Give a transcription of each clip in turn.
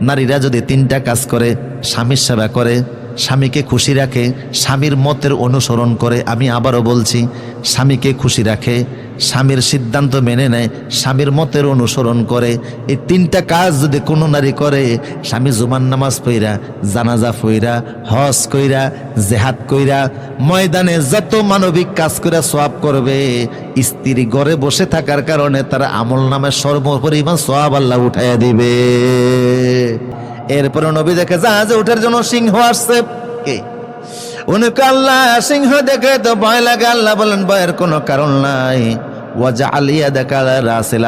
নারীরা যদি তিনটা কাজ করে স্বামীর সেবা করে স্বামীকে খুশি রাখে, স্বামীর মতের অনুসরণ করে। আমি আবারও বলছি, স্বামীকে খুশি রাখে, স্বামীর সিদ্ধান্ত মেনে নেয়, স্বামীর মতের অনুসরণ করে। এই তিনটা কাজ যদি কোনো নারী করে, স্বামী জুমান নামাজ পইরা, জানাজা ফইরা হজ কইরা, জেহাদ কইরা, ময়দানে যত মানবিক কাজ করে সোয়াব করবে, স্ত্রী ঘরে বসে থাকার কারণে তার আমল নামে সর্বপরিমাণ সোয়াব আল্লাহ উঠাইয়া দিবে। এরপরে নবী দেখে যা জাহাজে ওঠার জন্য সিংহ আসছে। কে? উনি আল্লাহ, সিংহ দেখে তো ভয় লাগে। আল্লাহ বলেন, ভয়ের কোনো কারণ নাই। ওয়াজা আলিয়া দেখা রাসেল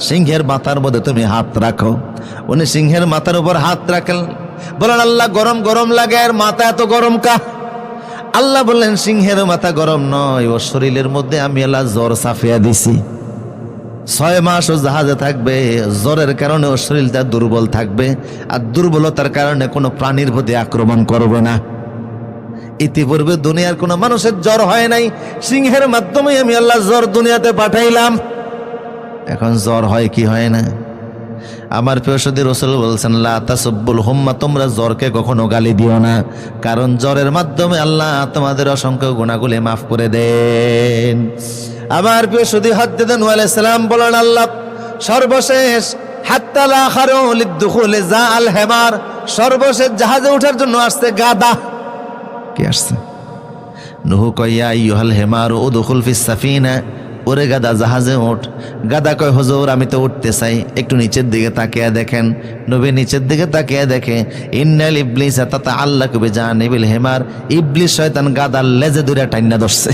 সিংহের মাথার মধ্যে তুমি হাত রাখো। উনি সিংহের মাথার উপর হাত রাখেন। বলেন, আল্লাহ, গরম গরম লাগে, আর মাথা এত গরম কা? আল্লাহ বললেন, সিংহের মাথা গরম নয়, ও শরীরের মধ্যে আমি আল্লাহ জ্বর সাফিয়া দিছি। ছয় মাস ও জাহাজে থাকবে, জ্বরের কারণে ওর শরীরটা দুর্বল থাকবে, আর দুর্বলতার কারণে কোনো প্রাণীর প্রতি আক্রমণ করবে না। ইতিপূর্বে দুনিয়ার কোনো মানুষের জ্বর হয় নাই, সিংহের মাধ্যমে আমি আল্লাহ জ্বর দুনিয়াতে পাঠাইলাম। এখন জ্বর হয় কি হয় না? আমার প্রিয়সদী রসুল বলছেন লাসব্বুল হোম্মা তোমরা জ্বরকে কখনো গালি দিও না, কারণ জ্বরের মাধ্যমে আল্লাহ তোমাদের অসংখ্য গুণাগুলি মাফ করে দেন। আমার প্রিয়সদী হদ্দেদন সালাম বলেন, আল্লাহ সর্বশেষ হাত্তালা খারো লিদ্দুখুলে যা আল হেমার, সর্বশেষ জাহাজে ওঠার জন্য আসছে গাদা। কে আসছে? নুহু কইয়া ইউহাল হেমার ও দখুল ফিস সাফিনা। ওরে গাদা, জাহাজে ওঠ গাদা কয়, হজুর, আমি তো উঠতে চাই। একটু নিচের দিকে তাকিয়ে দেখেন। নবী নিচের দিকে তাকিয়ে দেখে, ইন্নাল ইবলিস তাতা আল্লাহ কবে জান ইবিল হেমার। ইবলিস শয়তান গাদার লেজে দূরে টাইনা ধরছে।